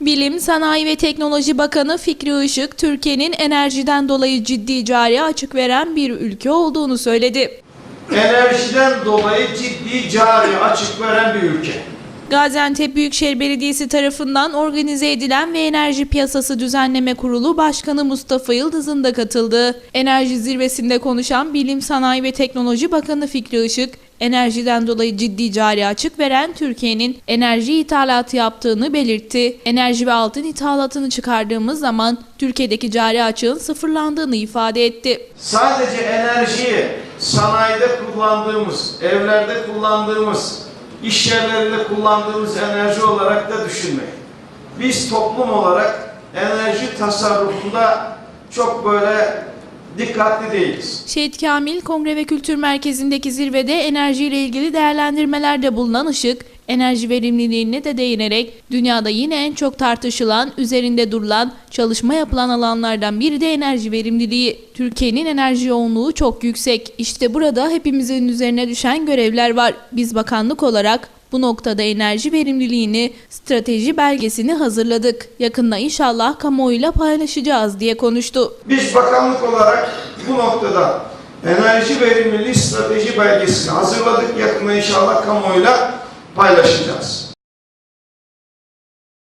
Bilim, Sanayi ve Teknoloji Bakanı Fikri Işık, Türkiye'nin enerjiden dolayı ciddi cari açık veren bir ülke olduğunu söyledi. Enerjiden dolayı ciddi cari açık veren bir ülke. Gaziantep Büyükşehir Belediyesi tarafından organize edilen ve Enerji Piyasası Düzenleme Kurulu Başkanı Mustafa Yıldız'ın da katıldığı enerji zirvesinde konuşan Bilim, Sanayi ve Teknoloji Bakanı Fikri Işık, enerjiden dolayı ciddi cari açık veren Türkiye'nin enerji ithalatı yaptığını belirtti. Enerji ve altın ithalatını çıkardığımız zaman Türkiye'deki cari açığın sıfırlandığını ifade etti. Sadece enerjiyi sanayide kullandığımız, evlerde kullandığımız, iş yerlerinde kullandığımız enerji olarak da düşünmeyin. Biz toplum olarak enerji tasarrufunda çok böyle dikkatli değiliz. Şehit Kamil Kongre ve Kültür Merkezi'ndeki zirvede enerjiyle ilgili değerlendirmelerde bulunan Işık, enerji verimliliğine de değinerek dünyada yine en çok tartışılan, üzerinde durulan, çalışma yapılan alanlardan biri de enerji verimliliği. Türkiye'nin enerji yoğunluğu çok yüksek. İşte burada hepimizin üzerine düşen görevler var. Biz bakanlık olarak bu noktada enerji verimliliğini, strateji belgesini hazırladık. Yakında inşallah kamuoyuyla paylaşacağız diye konuştu. Biz bakanlık olarak bu noktada enerji verimliliği strateji belgesini hazırladık. Yakında inşallah kamuoyuyla paylaşacağız.